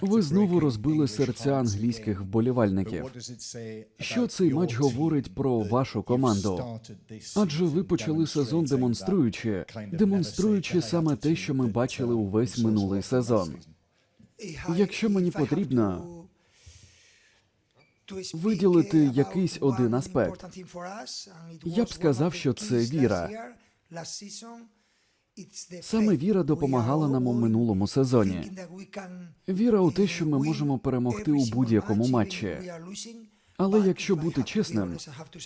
Ви знову розбили серця англійських вболівальників. Що цей матч говорить про вашу команду? Адже ви почали сезон демонструючи, демонструючи саме те, що ми бачили увесь минулий сезон. Якщо мені потрібно виділити якийсь один аспект, я б сказав, що це віра. Саме віра допомагала нам у минулому сезоні. Віра у те, що ми можемо перемогти у будь-якому матчі. Але якщо бути чесним,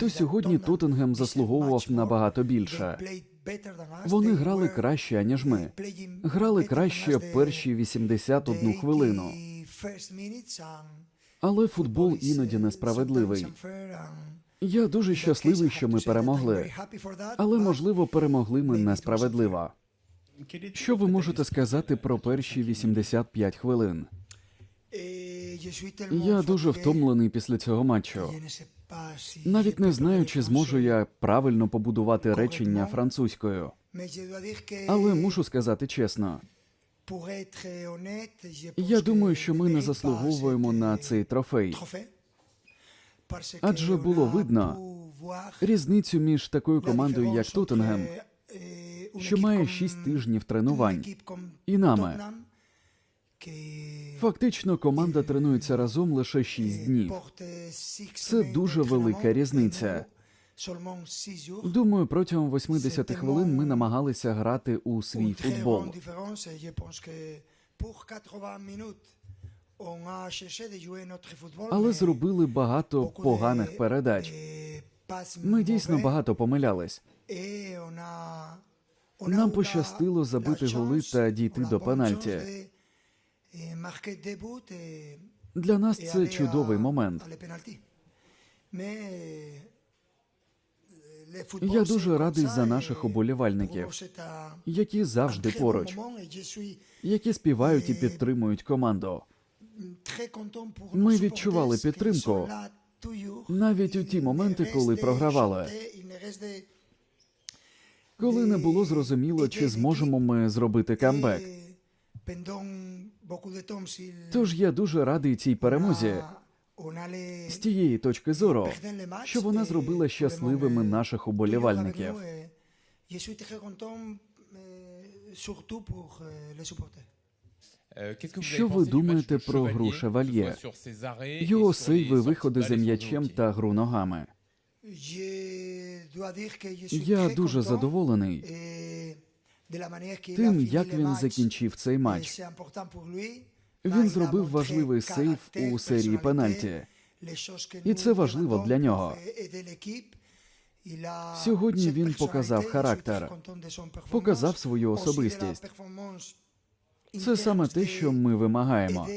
то сьогодні Тоттенгем заслуговував набагато більше. Вони грали краще, аніж ми. Грали краще перші 81 хвилину. Але футбол іноді несправедливий. Я дуже щасливий, що ми перемогли. Але можливо, перемогли ми несправедливо. Що ви можете сказати про перші 85 хвилин? Я дуже втомлений після цього матчу. Навіть не знаю, чи зможу я правильно побудувати речення французькою. Але мушу сказати чесно, я думаю, що ми не заслуговуємо на цей трофей. Адже було видно різницю між такою командою, як Тоттенгем, що має 6 тижнів тренувань, і нами. Фактично, команда тренується разом лише 6 днів. Це дуже велика різниця. Думаю, протягом 80 хвилин ми намагалися грати у свій футбол. Але зробили багато поганих передач. Ми дійсно багато помилялись. Нам пощастило забити голи та дійти до пенальті. Для нас це чудовий момент. Я дуже радий за наших оболівальників, які завжди поруч, які співають і підтримують команду. Ми відчували підтримку Навіть у ті моменти, коли програвали, коли не було зрозуміло, чи зможемо ми зробити камбек. Тож я дуже радий цій перемозі з тієї точки зору, що вона зробила щасливими наших уболівальників. Що ви думаєте про гру Шевальє? Його сейви, виходи за м'ячем та гру ногами. Я дуже задоволений тим, як він закінчив цей матч. Він зробив важливий сейв у серії пенальті. І це важливо для нього. Сьогодні він показав характер, показав свою особистість. Це саме те, що ми вимагаємо.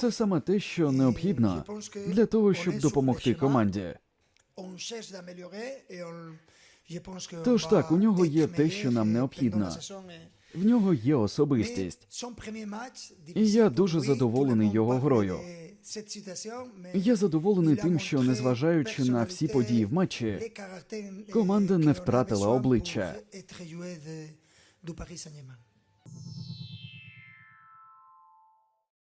Це саме те, що необхідно для того, щоб допомогти команді. Тож так, у нього є те, що нам необхідно. В нього є особистість. І я дуже задоволений його грою. Я задоволений тим, що незважаючи на всі події в матчі, команда не втратила обличчя.